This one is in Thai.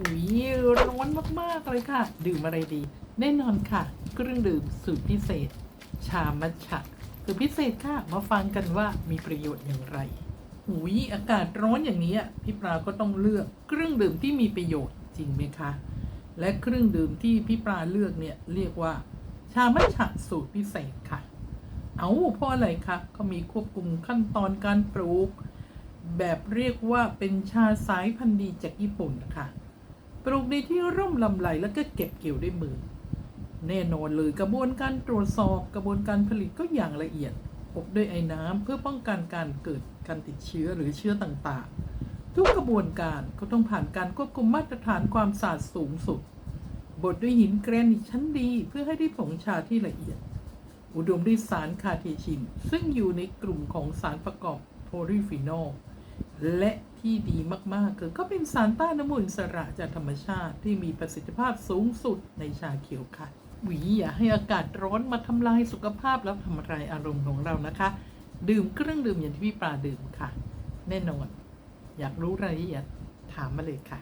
อุ้ยร้อนมาก ๆ เลยค่ะ ดื่มอะไรดี แน่นอนค่ะ เครื่องดื่มสูตรพิเศษ ชามัทฉะคือพิเศษค่ะ มาฟังกันว่ามีประโยชน์อย่างไรอุ้ยอากาศร้อนอย่างนี้พี่ปลาก็ต้องเลือกเครื่องดื่มที่มีประโยชน์จริงไหมคะ และเครื่องดื่มที่พี่ปลาเลือกเนี่ยเรียกว่า ชามัทฉะสูตรพิเศษค่ะ เอาเพราะอะไรคะเขามีควบคุมขั้นตอนการปลูก แบบเรียกว่าเป็นชาสายพันธุ์ดีจากญี่ปุ่นค่ะ ปลูกในที่ร่มลำไรแล้วก็เก็บเกี่ยวด้วยมือ แน่นอนเลยกระบวนการตรวจสอบกระบวนการผลิตก็อย่างละเอียดอบด้วยไอ้น้ำเพื่อป้องกันการเกิดการติดเชื้อหรือเชื้อต่างๆ ทุกกระบวนการก็ต้องผ่านการควบคุมมาตรฐานความสะอาดสูงสุด บดด้วยหินแกรนิตชั้นดีเพื่อให้ได้ผงชาที่ละเอียด อุดมด้วยสารคาเทชิน ซึ่งอยู่ในกลุ่มของสารประกอบโพลีฟีนอลและ ที่ดีมากๆ คือก็เป็นสารต้านน้ำมูลอิสระจากธรรมชาติที่มีประสิทธิภาพสูงสุดในชาเขียวค่ะหวีอย่าให้อากาศร้อนมาทำลายสุขภาพแล้วทำลายอารมณ์ของเรานะคะ ดื่มเครื่องดื่มอย่างที่พี่ปลาดื่มค่ะ แน่นอน อยากรู้รายละเอียดถามมาเลยค่ะ